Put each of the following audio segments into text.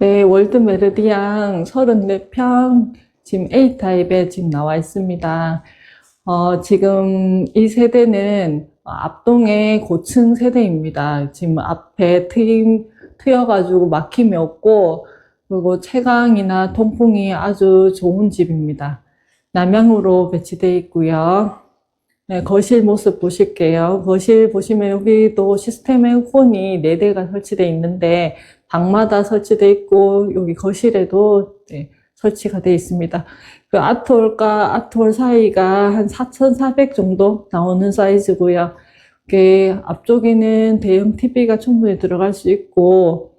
네, 월드 메르디앙 34평 지금 A타입에 지금 나와 있습니다. 어, 지금 이 세대는 앞동의 고층 세대입니다. 지금 앞에 트임, 트여가지고 막힘이 없고, 그리고 채광이나 통풍이 아주 좋은 집입니다. 남향으로 배치되어 있고요. 네, 거실 모습 보실게요. 거실 보시면 여기도 시스템 에어컨이 4대가 설치되어 있는데, 방마다 설치되어 있고, 여기 거실에도 네, 설치가 되어 있습니다. 그 아트홀과 아트홀 사이가 한 4,400 정도 나오는 사이즈고요. 그 앞쪽에는 대형 TV가 충분히 들어갈 수 있고,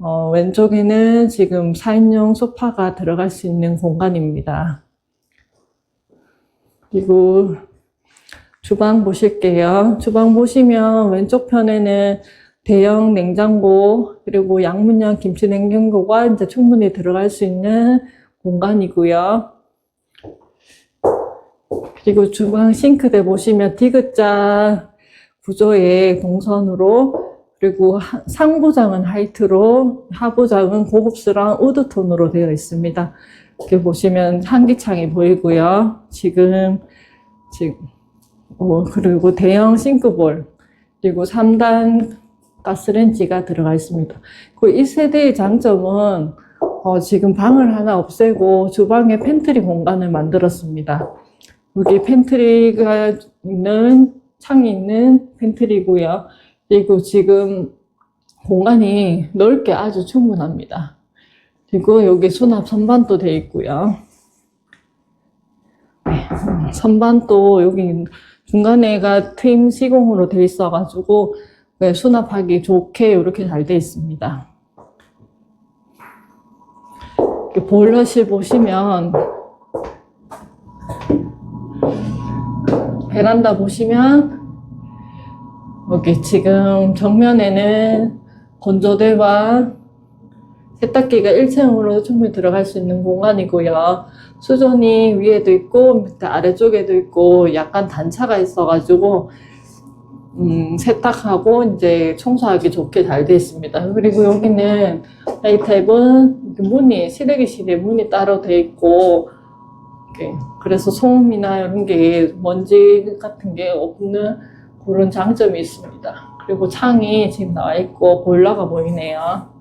어, 왼쪽에는 지금 4인용 소파가 들어갈 수 있는 공간입니다. 그리고 주방 보실게요. 주방 보시면 왼쪽 편에는 대형 냉장고, 그리고 양문형 김치 냉장고가 이제 충분히 들어갈 수 있는 공간이고요. 그리고 주방 싱크대 보시면 디귿자 구조의 동선으로 그리고 하- 상부장은 하이트로 하부장은 고급스러운 우드톤으로 되어 있습니다. 이렇게 보시면 환기창이 보이고요. 지금 지금 어, 그리고 대형 싱크볼 그리고 3단 가스렌지가 들어가 있습니다. 그 1세대의 장점은 어, 지금 방을 하나 없애고 주방에 팬트리 공간을 만들었습니다. 여기 팬트리가 있는 창이 있는 팬트리고요. 그리고 지금 공간이 넓게 아주 충분합니다. 그리고 여기 수납 선반도 되어 있고요. 네, 선반도 여기 중간에가 트임 시공으로 되어 있어가지고 네, 수납하기 좋게 이렇게 잘 되어 있습니다. 보일러실 보시면 베란다 보시면 여기 지금 정면에는 건조대와 세탁기가 1층으로 충분히 들어갈 수 있는 공간이고요. 수전이 위에도 있고 밑에 아래쪽에도 있고 약간 단차가 있어가지고 음, 세탁하고 이제 청소하기 좋게 잘 되어 있습니다. 그리고 여기는 A타입은 이렇게 문이 실외기실에 문이 따로 되어 있고 그래서 소음이나 이런 게 먼지 같은 게 없는 그런 장점이 있습니다. 그리고 창이 지금 나와 있고 보일러가 보이네요.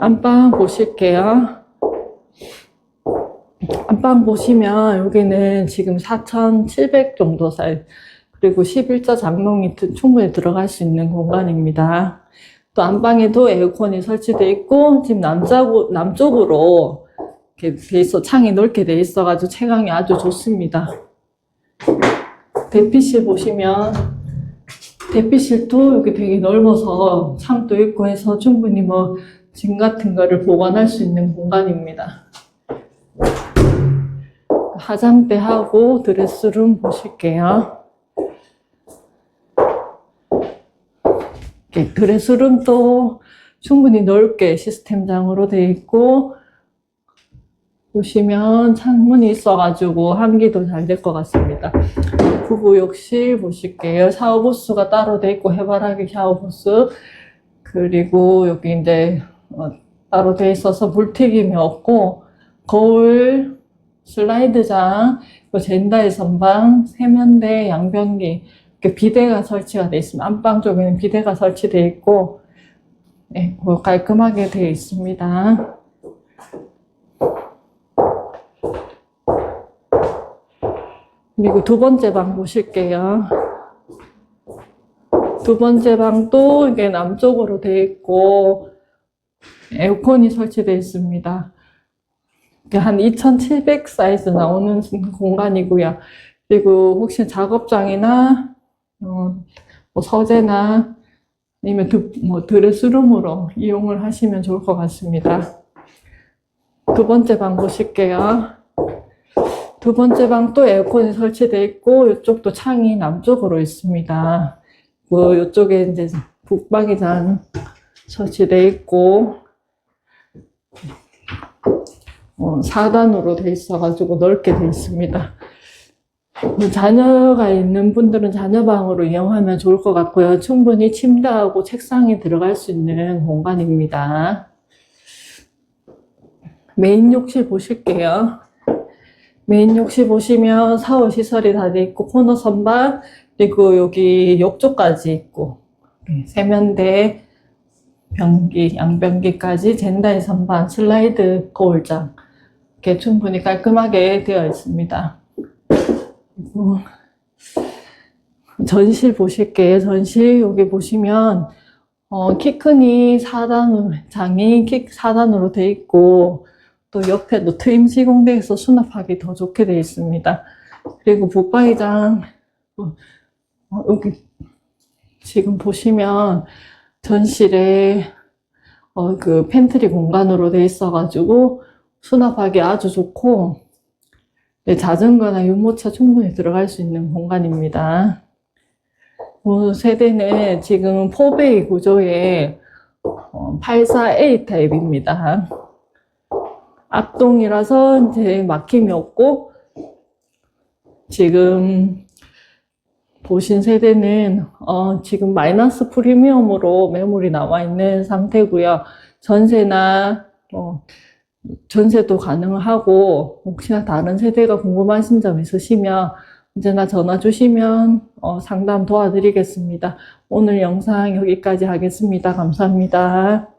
안방 보실게요. 안방 보시면 여기는 지금 4,700 정도 살 그리고 11자 장롱이 드- 충분히 들어갈 수 있는 공간입니다. 또 안방에도 에어컨이 설치되어 있고 지금 남자고, 남쪽으로 이렇게 돼 있어 창이 넓게 돼 있어가지고 채광이 아주 좋습니다. 대피실 보시면 대피실도 여기 되게 넓어서 창도 있고 해서 충분히 뭐 짐 같은 거를 보관할 수 있는 공간입니다. 화장대하고 드레스룸 보실게요. 드레스룸도 충분히 넓게 시스템장으로 되어 있고 보시면 창문이 있어가지고 환기도 잘 될 것 같습니다. 부부 욕실 보실게요. 샤워 부스가 따로 돼 있고 해바라기 샤워 부스 그리고 여기 이제 어, 따로 돼 있어서 물튀김이 없고 거울 슬라이드장 그 젠다의 선방 세면대 양변기 이렇게 비대가 설치가 돼 있습니다. 안방 쪽에는 비대가 설치되어 있고 네, 그 깔끔하게 되어 있습니다. 그리고 두 번째 방 보실게요. 두 번째 방도 이게 남쪽으로 되어 있고 에어컨이 설치되어 있습니다. 한 2,700 사이즈 나오는 공간이고요. 그리고 혹시 작업장이나 어, 뭐 서재나 아니면 드, 뭐 드레스룸으로 이용을 하시면 좋을 것 같습니다. 두 번째 방 보실게요. 두 번째 방 또 에어컨이 설치되어 있고 이쪽도 창이 남쪽으로 있습니다. 뭐 이쪽에 이제 북방이장 설치되어 있고 어, 4단으로 돼 있어가지고 넓게 돼 있습니다. 뭐 자녀가 있는 분들은 자녀방으로 이용하면 좋을 것 같고요. 충분히 침대하고 책상이 들어갈 수 있는 공간입니다. 메인 욕실 보실게요. 메인 욕실 보시면 샤워 시설이 다 돼 있고 코너 선반 그리고 여기 욕조까지 있고 네, 세면대 변기 양변기까지 젠다이 선반 슬라이드 거울장 이렇게 충분히 깔끔하게 되어 있습니다. 전실 보실게요. 전실 여기 보시면 어, 키 크니 4단으로 장이 키 4단으로 돼 있고 또 옆에도 트임 시공대에서 수납하기 더 좋게 되어 있습니다. 그리고 붙박이장 어, 어, 여기 지금 보시면 전실에 어, 그 팬트리 공간으로 되어 있어가지고 수납하기 아주 좋고 네, 자전거나 유모차 충분히 들어갈 수 있는 공간입니다. 그 세대는 지금 4베이 구조의 어, 84A 타입입니다. 앞동이라서 이제 막힘이 없고 지금 보신 세대는 어, 지금 마이너스 프리미엄으로 매물이 나와 있는 상태고요. 전세나 어, 전세도 가능하고 혹시나 다른 세대가 궁금하신 점 있으시면 언제나 전화 주시면 어, 상담 도와드리겠습니다. 오늘 영상 여기까지 하겠습니다. 감사합니다.